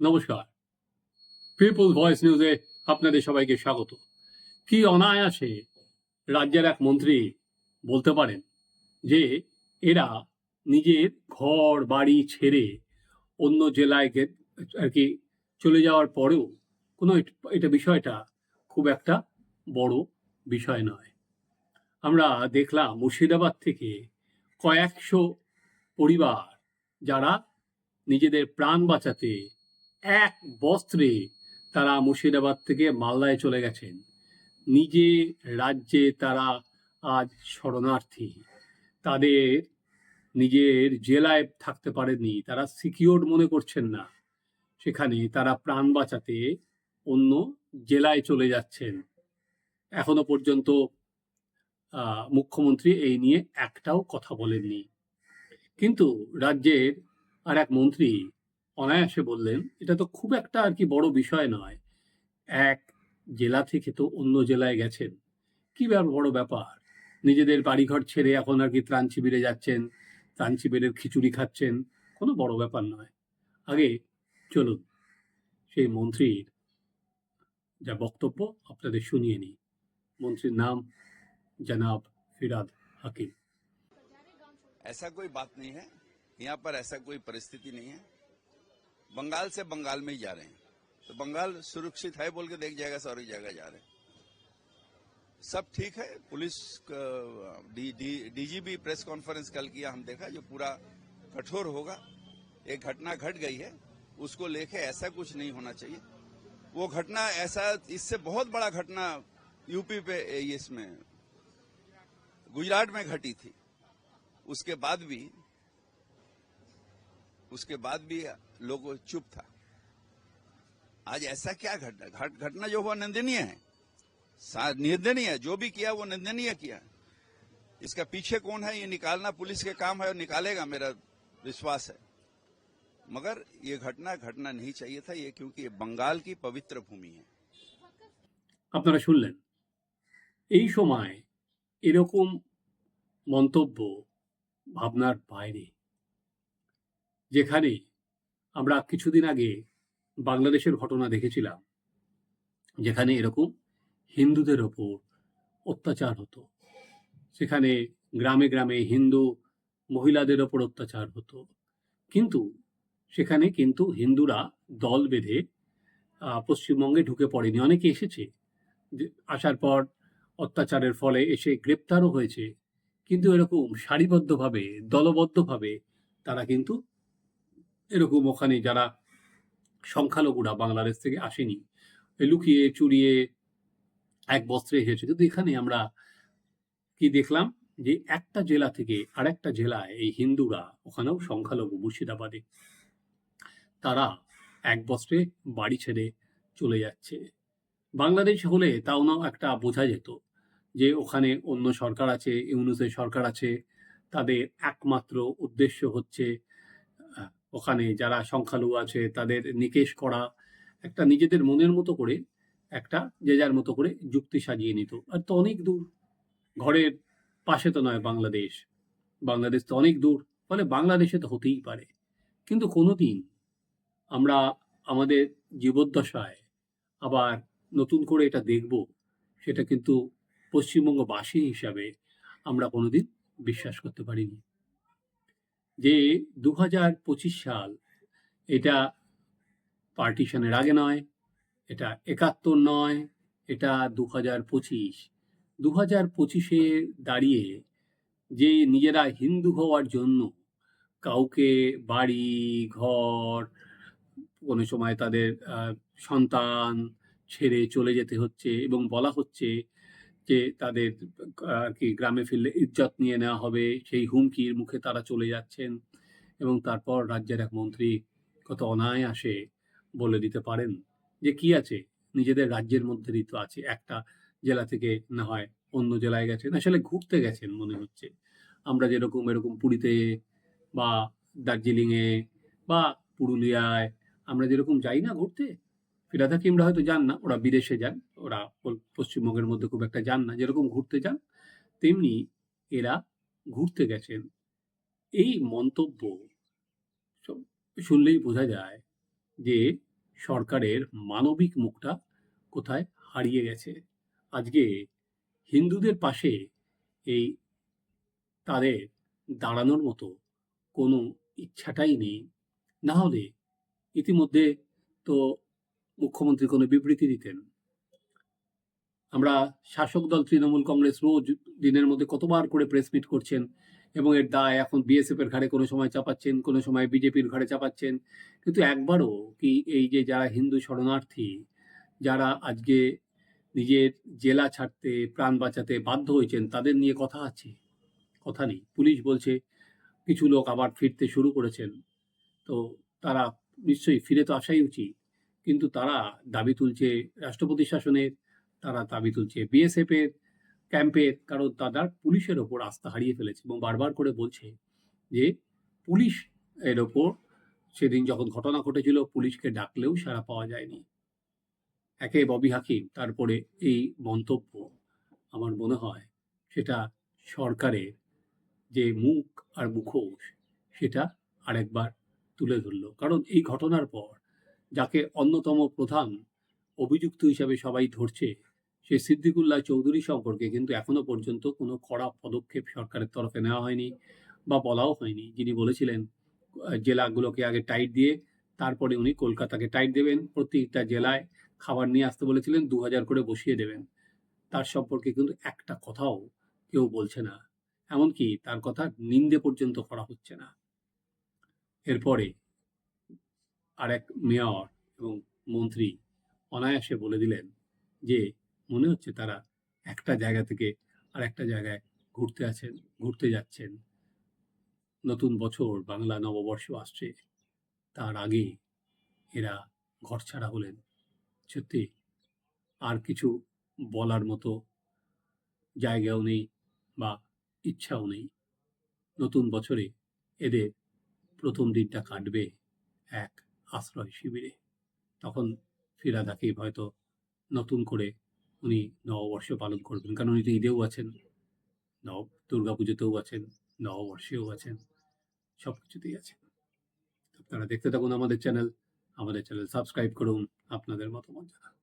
নমস্কার। People voice নিউজে আপনাদের সবাইকে স্বাগত। কি অনায়াসে রাজ্যের এক মন্ত্রী বলতে পারেন যে, এরা নিজের ঘর, বাড়ি ছেড়ে অন্য জেলায় আর কি চলে যাওয়ার পরেও কোনো এটা বিষয়টা খুব একটা বড় বিষয় নয়। আমরা দেখলাম মুর্শিদাবাদ থেকে কয়েকশো পরিবার যারা নিজেদের প্রাণ বাঁচাতে এক বস্ত্রে তারা মুর্শিদাবাদ থেকে মালদায় চলে গেছেন। নিজে রাজ্যে তারা আজ শরণার্থী। তাদের নিজের জেলায় থাকতে পারেনি তারা সিকিওর মনে করছেন না। সেখানে তারা প্রাণ বাঁচাতে অন্য জেলায় চলে যাচ্ছেন। এখনও পর্যন্ত মুখ্যমন্ত্রী এই নিয়ে একটাও কথা বলেননি। কিন্তু রাজ্যের আর এক মন্ত্রী অনায়াসে বললেন এটা তো খুব একটা আর কি বড় বিষয় নয় এক জেলা থেকে তো অন্য জেলায় গেছেন কি ব্যাপার বড় ব্যাপার নিজেদের বাড়িঘর ছেড়ে এখন আর কি ত্রাণ শিবিরে যাচ্ছেন ত্রাণ শিবিরের খিচুড়ি খাচ্ছেন কোনো বড় ব্যাপার নয় আগে চলুন সেই মন্ত্রীর যা বক্তব্য আপনাদের শুনিয়ে নিই মন্ত্রীর নাম জনাব ফিরাদ হাকিম ऐसा कोई बात नहीं है यहाँ पर ऐसा कोई परिस्थिति नहीं है बंगाल से बंगाल में ही जा रहे हैं। तो बंगाल सुरक्षित है बोल के देख जाएगा सारी जगह जा रहे हैं। सब ठीक है police D, D, DGP press conference कल किया हम देखा जो पूरा कठोर होगा। एक घटना घट गई है उसको लेके ऐसा कुछ नहीं होना चाहिए। वो घटना ऐसा इससे बहुत बड़ा घटना यूपी पे इसमें गुजरात में घटी थी। उसके बाद भी उसके बाद भी लोग चुप था आज ऐसा क्या घटना घट, घटना जो हुआ निंदनीय है सा- निंदनीय है जो भी किया वो निंदनीय किया इसका पीछे कौन है ये निकालना पुलिस के काम है और निकालेगा मेरा विश्वास है मगर ये घटना घटना नहीं चाहिए था ये क्योंकि ये बंगाल की पवित्र भूमि है আপনারা শুনলেন এই সময় এরকম মন্তব্য ভাবনার বাইরে যেখানে আমরা কিছুদিন আগে বাংলাদেশের ঘটনা দেখেছিলাম, যেখানে এরকম হিন্দুদের ওপর অত্যাচার হতো। সেখানে গ্রামে গ্রামে হিন্দু মহিলাদের ওপর অত্যাচার হতো। কিন্তু সেখানে কিন্তু হিন্দুরা দল বেঁধে পশ্চিমবঙ্গে ঢুকে পড়েনি। অনেকে এসেছে আসার পর অত্যাচারের ফলে এসে গ্রেপ্তারও হয়েছে। কিন্তু এরকম সারিবদ্ধভাবে, দলবদ্ধভাবে তারা কিন্তু এরকম ওখানে যারা সংখ্যালঘুরা বাংলাদেশ থেকে আসেনি লুকিয়ে চুরিয়ে এক বস্ত্রে এসেছে। কিন্তু এখানে আমরা কি দেখলাম যে একটা জেলা থেকে আরেকটা জেলায় এই হিন্দুরা, ওখানেও সংখ্যালঘু মুর্শিদাবাদে, তারা এক বস্ত্রে বাড়ি ছেড়ে চলে যাচ্ছে। বাংলাদেশ হলে তাও না একটা বোঝা যেত যে ওখানে অন্য সরকার আছে, ইউনুসের সরকার আছে, তাদের একমাত্র উদ্দেশ্য হচ্ছে ওখানে যারা সংখ্যালঘু আছে, তাদের নিকেশ করা, একটা নিজেদের মনের মতো করে, একটা যে যার মতো করে যুক্তি সাজিয়ে নিত। আর তো অনেক দূর। ঘরের পাশে তো নয় বাংলাদেশ। বাংলাদেশ তো অনেক দূর। ফলে বাংলাদেশে তো হতেই পারে। কিন্তু কোনোদিন আমরা আমাদের জীবদ্দশায় আবার নতুন করে এটা দেখব, সেটা কিন্তু পশ্চিমবঙ্গবাসী হিসাবে আমরা কোনোদিন বিশ্বাস করতে পারিনি। যে দু হাজার পঁচিশ সাল এটা পার্টিশনের আগে নয়, এটা একাত্তর নয়, এটা দু হাজার পঁচিশ। দু হাজার পঁচিশে দাঁড়িয়ে যে নিজেরা হিন্দু হওয়ার জন্য কাউকে বাড়ি, ঘর, কোনো সময় তাদের সন্তান ছেড়ে চলে যেতে হচ্ছে এবং বলা হচ্ছে যে তাদের আর কি গ্রামে ফিরলে ইজ্জত নিয়ে নেওয়া হবে, সেই হুমকির মুখে তারা চলে যাচ্ছেন এবং তারপর রাজ্যের এক মন্ত্রী কত অনায়াসে বলে দিতে পারেন যে কি আছে? নিজেদের রাজ্যের মধ্যেই তো আছে, একটা জেলা থেকে না হয় অন্য জেলায় গেছেন আসলে ঘুরতে গেছেন মনে হচ্ছে। আমরা যেরকম এরকম পুরীতে বা দার্জিলিংয়ে বা পুরুলিয়ায় আমরা যেরকম যাই না ঘুরতে ফিরাদ হাকিমরা হয়তো যান না, ওরা বিদেশে যান, ওরা পশ্চিমবঙ্গের মধ্যে খুব একটা যান না, যেরকম ঘুরতে যান, তেমনি এরা ঘুরতে গেছেন। এই মন্তব্য শুনলেই বোঝা যায় যে সরকারের মানবিক মুখটা কোথায় হারিয়ে গেছে। আজকে হিন্দুদের পাশে এই তাদের দাঁড়ানোর মতো কোনো ইচ্ছাটাই নেই। না হলে ইতিমধ্যে তো মুখ্যমন্ত্রী কোনো বিবৃতি দিতেন। আমরা শাসক দল তৃণমূল কংগ্রেস রোজ দিনের মধ্যে কতবার করে প্রেস মিট করছেন এবং এর দায় এখন বিএসএফ এর ঘাড়ে কোনো সময় চাপাচ্ছেন, কোনো সময় বিজেপির ঘাড়ে চাপাচ্ছেন। কিন্তু একবারও কি এই যে যারা হিন্দু শরণার্থী, যারা আজকে নিজের জেলা ছাড়তে, প্রাণ বাঁচাতে বাধ্য হয়েছেন, তাদের নিয়ে কথা আছে? কথা নেই। পুলিশ বলছে কিছু লোক আবার ফিরতে শুরু করেছেন। তো তারা নিশ্চয়ই ফিরে তো আসাই উচিত। কিন্তু তারা দাবি তুলছে রাষ্ট্রপতি শাসনের, তারা দাবি তুলছে বিএসএফ এর ক্যাম্পের কারণ তারা পুলিশের ওপর আস্থা হারিয়ে ফেলেছে এবং বারবার করে বলছে যে পুলিশ এর ওপর সেদিন যখন ঘটনা ঘটেছিল, পুলিশকে ডাকলেও সাড়া পাওয়া যায়নি। একে ববি হাকিম তারপরে এই মন্তব্য আমার মনে হয় সেটা সরকারের যে মুখ আর মুখোশ, সেটা আরেকবার তুলে ধরলো। কারণ এই ঘটনার পর যাকে অন্যতম প্রধান অভিযুক্ত হিসাবে সবাই ধরছে, সে সিদ্দিকুল্লাহ চৌধুরী সম্পর্কে কিন্তু এখনও পর্যন্ত কোনো কড়া পদক্ষেপ সরকারের তরফে নেওয়া হয়নি বা বলাও হয়নি। যিনি বলেছিলেন জেলাগুলোকে আগে টাইট দিয়ে তারপরে উনি কলকাতাকে টাইট দেবেন প্রত্যেকটা জেলায় খাবার নিয়ে আসতে বলেছিলেন দু হাজার করে বসিয়ে দেবেন। তার সম্পর্কে কিন্তু একটা কথাও কেউ বলছে না। এমনকি তার কথা নিন্দে পর্যন্ত করা হচ্ছে না। এরপরে আরেক মেয়র এবং মন্ত্রী অনায়াসে বলে দিলেন যে মনে হচ্ছে তারা একটা জায়গা থেকে আর একটা জায়গায় ঘুরতে আছেন, ঘুরতে যাচ্ছেন। নতুন বছর বাংলা নববর্ষ আসছে, তার আগে এরা ঘর ছাড়া হলেন। সত্যি, আর কিছু বলার মতো জায়গাও নেই বা ইচ্ছাও নেই। নতুন বছরে এদের প্রথম দিনটা কাটবে এক আশ্রয় শিবিরে। তখন ফিরাদাকেই হয়তো নতুন করে উনি নববর্ষ পালন করবেন। কারণ উনি তো ঈদেও আছেন, নব দুর্গাপুজোতেও আছেন, নববর্ষেও আছেন সব কিছুতেই আছেন আপনারা দেখতে থাকুন আমাদের চ্যানেল। আমাদের চ্যানেল সাবস্ক্রাইব করুন, আপনাদের মতামত জানান।